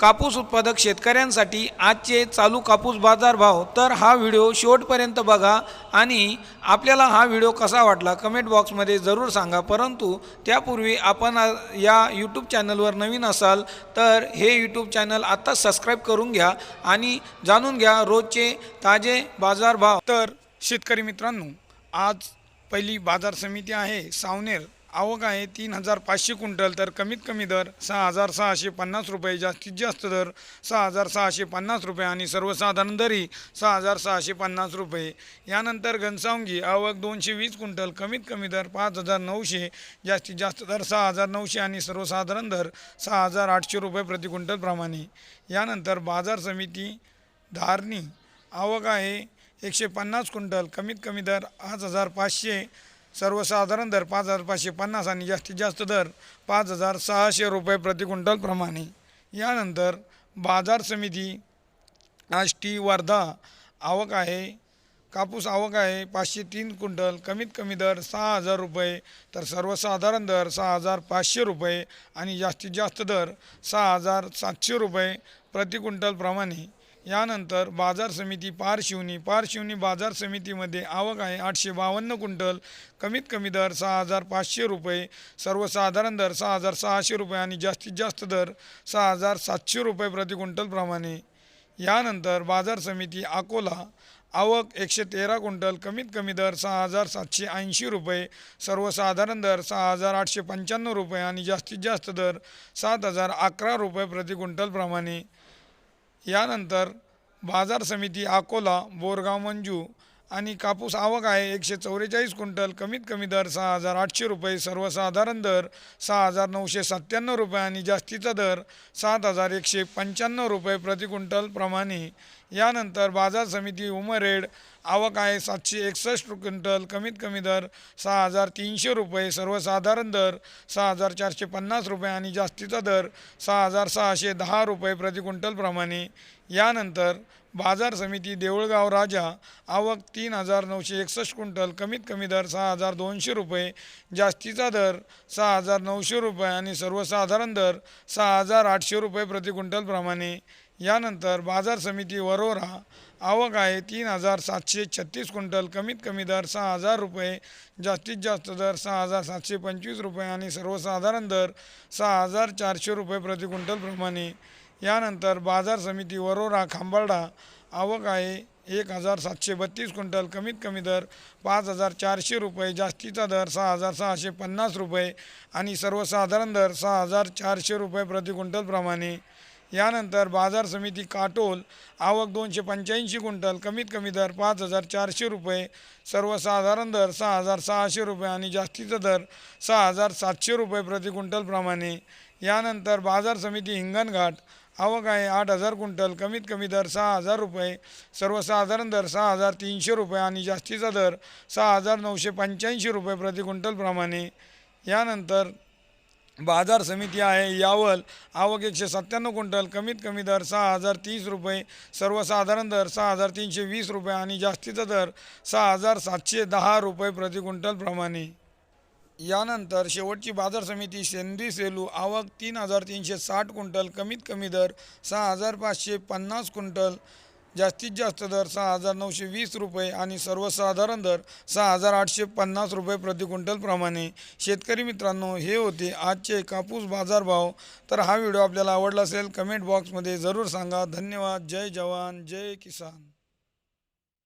कापूस उत्पादक शेतकऱ्यांसाठी आजचे चालू कापूस बाजार भाव. तर हा व्हिडिओ शेवटपर्यंत बघा आणि आपल्याला हा व्हिडिओ कसा वाटला कमेंट बॉक्समध्ये जरूर सांगा. परंतु त्यापूर्वी आपण या यूट्यूब चॅनलवर नवीन असाल तर हे यूट्यूब चॅनल आत्ताच सबस्क्राईब करून घ्या आणि जाणून घ्या रोजचे ताजे बाजार भाव. तर शेतकरी मित्रांनो आज पहिली बाजार समिती आहे सावनेर. आवक आहे तीन हजार पाचशे क्विंटल तर कमीत कमी दर सहा हजार सहाशे पन्नास रुपये जास्तीत जास्त दर सहा हजार सहाशे पन्नास रुपये आणि सर्वसाधारण दरी सहा हजार सहाशे पन्नास रुपये. यानंतर घनसावंगी आवक दोनशे वीस क्विंटल कमीत कमी दर पाच हजार नऊशे जास्तीत जास्त दर सहा हजार नऊशे आणि सर्वसाधारण दर सहा हजार आठशे रुपये प्रति क्विंटलप्रमाणे यानंतर बाजार समिती धारणी आवक आहे एकशे पन्नास क्विंटल कमीत कमी दर पाच हजार पाचशे सर्वसाधारण दर पाच हजार पाचशे पन्नास आणि जास्तीत जास्त दर पाच हजार सहाशे रुपये प्रति क्विंटलप्रमाणे यानंतर बाजार समिती आष्टी वर्धा आवक आहे कापूस आवक आहे पाचशे तीन क्विंटल कमीत कमी दर सहा हजार रुपये तर सर्वसाधारण दर सहा हजार पाचशे रुपये आणि जास्तीत जास्त दर सहा हजार सातशे रुपये प्रति क्विंटलप्रमाणे यानंतर बाजार समिती पारशिवनी पारशिवनी बाजार समितीमध्ये आवक आहे आठशे बावन्न क्विंटल. कमीत कमी दर सहा हजार पाचशे रुपये. सर्वसाधारण दर सहा हजार सहाशे रुपये आणि जास्तीत जास्त दर सहा हजार सातशे रुपये प्रति क्विंटलप्रमाणे यानंतर बाजार समिती अकोला आवक एकशे तेरा क्विंटल कमीत कमी दर सहा हजार सातशे ऐंशी रुपये. सर्वसाधारण दर सहा हजार आठशे पंच्याण्णव रुपये आणि जास्तीत जास्त दर सात हजार अकरा रुपये प्रति क्विंटलप्रमाणे यानंतर बाजार समिती अकोला बोरगाव मंजू आणि कापूस आवक आहे एकशे चौवेचाळीस क्विंटल कमीत कमी दर सहा हजार आठशे रुपये सर्वसाधारण दर सहा हजार नऊशे सत्त्याण्णव रुपये आणि जास्तीचा दर सात हजार एकशे पंच्याण्णव रुपये प्रति क्विंटल प्रमाणे. यानंतर बाजार समिती उमरेड आवक आहे सातशे एकसष्ट क्विंटल कमीत कमी दर सहा हजार तीनशे रुपये सर्वसाधारण दर सहा हजार चारशे पन्नास रुपये आणि जास्तीचा दर सहा हजार सहाशे दहा रुपये प्रति क्विंटल प्रमाणे. यानंतर बाजार समिती देऊळगाव राजा आवक तीन हजार नऊशे एकसष्ट क्विंटल कमीत कमी दर सहा हजार दोनशे रुपये जास्तीचा दर सहा हजार नऊशे रुपये आणि सर्वसाधारण दर सहा हजार आठशे रुपये प्रति क्विंटलप्रमाणे यानंतर बाजार समिती वरोरा आवक आहे तीन हजार सातशे छत्तीस क्विंटल कमीत कमी दर सहा हजार रुपये जास्तीत जास्त दर सहा हजार सातशे पंचवीस रुपये आणि सर्वसाधारण दर सहा हजार चारशे रुपये प्रति क्विंटलप्रमाणे यानंतर बाजार समिती वरोरा खांबार्डा आवक आहे एक हजार सातशे बत्तीस क्विंटल कमीत कमी दर पाच हजार चारशे रुपये जास्तीचा दर सहा हजार सहाशे पन्नास रुपये आणि सर्वसाधारण दर सहा हजार चारशे रुपये प्रति क्विंटल प्रमाणे. यानंतर बाजार समिती काटोल आवक दोनशे पंच्याऐंशी क्विंटल कमीत कमी दर पाच हजार चारशे रुपये सर्वसाधारण दर सहा हजार सहाशे रुपये आणि जास्तीचा दर सहा हजार सातशे रुपये प्रति क्विंटल प्रमाणे. यानंतर बाजार समिती हिंगणघाट आवक आहे आठ हजार क्विंटल कमीत कमी दर सहा हजार रुपये सर्वसाधारण दर सहा हजार तीनशे रुपये आणि जास्तीचा दर सहा हजार नऊशे पंच्याऐंशी रुपये प्रति क्विंटलप्रमाणे यानंतर बाजार समिती आहे यावल आवक एकशे सत्त्याण्णव क्विंटल कमीत कमी दर सहा हजार तीस रुपये सर्वसाधारण दर सहा हजार तीनशे वीस रुपये आणि जास्तीचा दर सहा हजार सातशे दहा रुपये प्रति क्विंटलप्रमाणे यानंतर शेवटची बाजार समिती सेंद्री सेलू आवक तीन हजार तीनशे साठ क्विंटल कमीत कमी दर सहा हजार पाचशे पन्नास क्विंटल जास्तीत जास्त दर सहा हजार नऊशे वीस रुपये आणि सर्वसाधारण दर सहा हजार आठशे पन्नास रुपये प्रति क्विंटलप्रमाणे शेतकरी मित्रांनो हे होते आजचे कापूस बाजारभाव तर हा व्हिडिओ आपल्याला आवडला असेल कमेंट बॉक्समध्ये जरूर सांगा. धन्यवाद. जय जवान. जय किसान.